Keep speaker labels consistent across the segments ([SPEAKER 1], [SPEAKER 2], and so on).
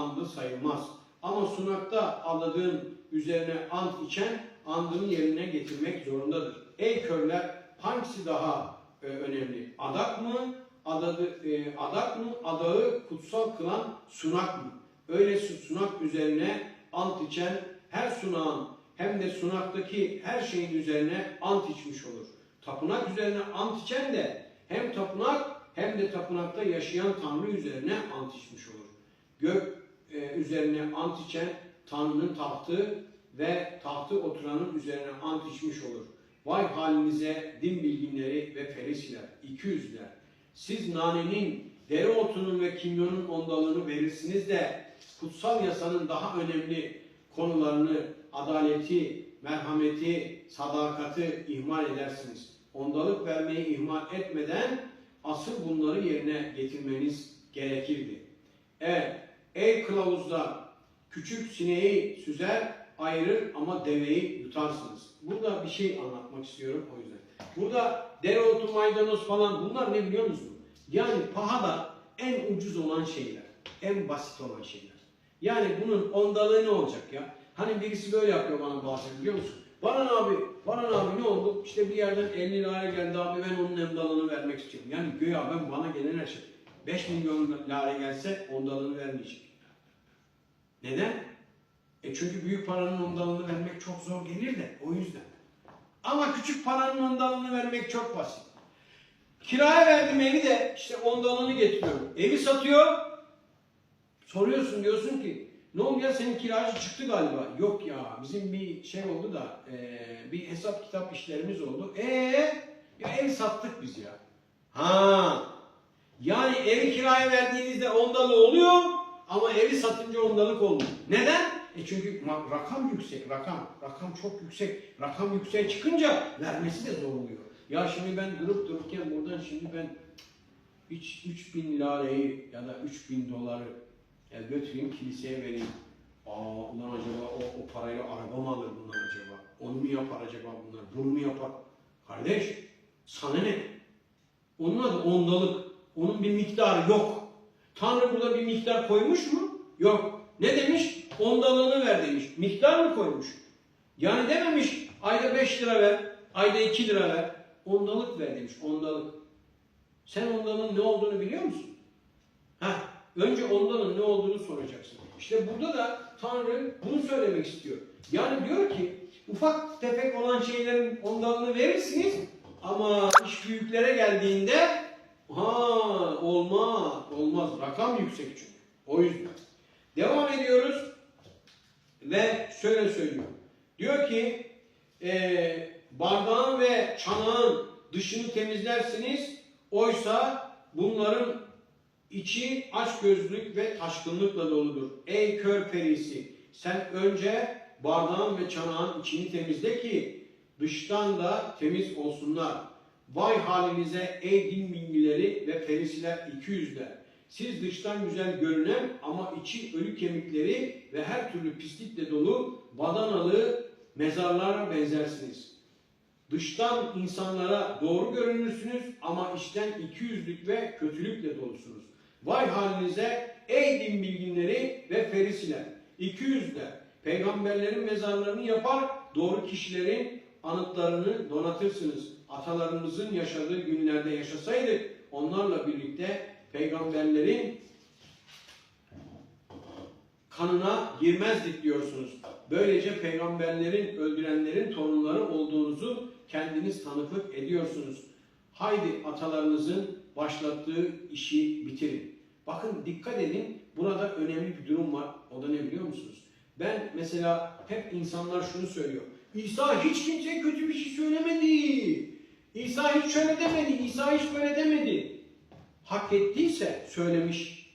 [SPEAKER 1] andı sayılmaz. Ama sunakta adadığın üzerine ant içen andını yerine getirmek zorundadır. Ey körler hangisi daha e, önemli? Adak mı? Adadı, e, adak mı? Adağı kutsal kılan sunak mı? Öylesi sunak üzerine ant içen her sunağın hem de sunaktaki her şeyin üzerine ant içmiş olur. Tapınak üzerine ant içen de hem tapınak hem de tapınakta yaşayan Tanrı üzerine ant içmiş olur. Gök üzerine ant içen Tanrı'nın tahtı ve tahtı oturanın üzerine ant içmiş olur. Vay halinize din bilginleri ve ferisiler, iki yüzler. Siz nanenin, dereotunun ve kimyonun ondalığını verirsiniz de kutsal yasanın daha önemli konularını, adaleti, merhameti, sadakati ihmal edersiniz. Ondalık vermeyi ihmal etmeden asıl bunları yerine getirmeniz gerekirdi. Kılavuzlar, küçük sineği süzer, ayırır ama deveyi yutarsınız. Burada bir şey anlatmak istiyorum o yüzden. Burada dereotu, maydanoz falan bunlar ne biliyor musunuz? Yani pahada en ucuz olan şeyler, en basit olan şeyler. Yani bunun ondalığı ne olacak ya? Hani birisi böyle yapıyor bana bazen biliyor musun? Bana abi, bana abi ne oldu? İşte bir yerden 50 liraya geldi abi ben onun emdalını vermek istiyorum. Yani güya ben bana gelen her şey 5 milyon lira gelse ondalını vermeyecek. Neden? E çünkü büyük paranın ondalını vermek çok zor gelir de o yüzden. Ama küçük paranın ondalını vermek çok basit. Kiraya verdim evi de işte ondalını getiriyorum. Evi satıyor. Soruyorsun diyorsun ki ne oldu ya senin kiracı çıktı galiba. Yok ya bizim bir şey oldu da e, bir hesap kitap işlerimiz oldu. E ya ev sattık biz ya. Ha yani evi kiraya verdiğinizde ondalı oluyor ama evi satınca ondalık olmuyor. Neden? E çünkü rakam yüksek, rakam. Rakam çok yüksek. Rakam yükseğe çıkınca vermesi de zor oluyor. Ya şimdi ben durup dururken buradan şimdi ben hiç 3000 lirayı ya da 3000 doları ya götüreyim kiliseye vereyim. Aa ulan acaba o, o parayla araba mı alır bunlar acaba? Onu mu yapar acaba bunlar? Bunu mu yapar? Kardeş sana ne? Onun adı ondalık. Onun bir miktarı yok. Tanrı burada bir miktar koymuş mu? Yok. Ne demiş? Ondalığını ver demiş. Miktar mı koymuş? Yani dememiş ayda 5 lira ver, ayda 2 lira ver. Ondalık ver demiş. Ondalık. Sen ondalığın ne olduğunu biliyor musun? Heh, önce ondalığın ne olduğunu soracaksın. İşte burada da Tanrı bunu söylemek istiyor. Yani diyor ki ufak tefek olan şeylerin ondalığını verirsiniz ama iş büyüklere geldiğinde ha olmaz, olmaz. Rakam yüksek çünkü. O yüzden. Devam ediyoruz ve şöyle söylüyor. Diyor ki e, bardağın ve çanağın dışını temizlersiniz. Oysa bunların içi açgözlülük ve taşkınlıkla doludur. Ey kör perisi sen önce bardağın ve çanağın içini temizle ki dıştan da temiz olsunlar. Vay halinize ey din bilgileri ve perisiler iki yüzler. Siz dıştan güzel görünen ama içi ölü kemikleri ve her türlü pislikle dolu badanalı mezarlara benzersiniz. Dıştan insanlara doğru görünürsünüz ama içten iki yüzlük ve kötülükle dolusunuz. Vay halinize ey din bilginleri ve ferisiler. İki yüzler. Peygamberlerin mezarlarını yapar, doğru kişilerin anıtlarını donatırsınız. Atalarımızın yaşadığı günlerde yaşasaydık onlarla birlikte peygamberlerin kanına girmezdik diyorsunuz. Böylece peygamberlerin öldürenlerin torunları olduğunuzu kendiniz tanıklık ediyorsunuz. Haydi atalarınızın başlattığı işi bitirin. Bakın dikkat edin burada önemli bir durum var. O da ne biliyor musunuz? Ben mesela hep insanlar şunu söylüyor. İsa hiç kimseye kötü bir şey söylemedi. İsa hiç şöyle demedi. İsa hiç böyle demedi. Hak ettiyse söylemiş.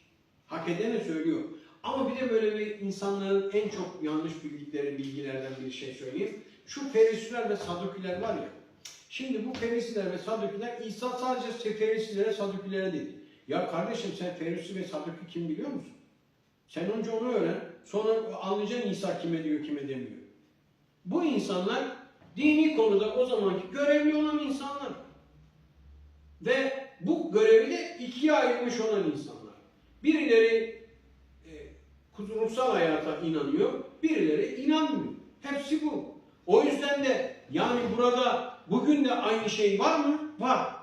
[SPEAKER 1] Hak edene söylüyor. Ama bir de böyle bir insanların en çok yanlış bildikleri bilgilerden bir şey söyleyeyim. Şu Ferisiler ve Sadukiler var ya. Şimdi bu Ferisiler ve Sadukiler İsa sadece Ferisilere Sadukilere dedi. Ya kardeşim sen Ferisi ve Saduki kim biliyor musun? Sen önce onu öğren. Sonra anlayacaksın İsa kime diyor kime demiyor. Bu insanlar dini konuda o zamanki görevli olan insanlar. Ve bu görevi de ikiye ayrılmış olan insanlar. Birileri e, ruhsal hayata inanıyor, birileri inanmıyor. Hepsi bu. O yüzden de yani burada bugün de aynı şey var mı? Var.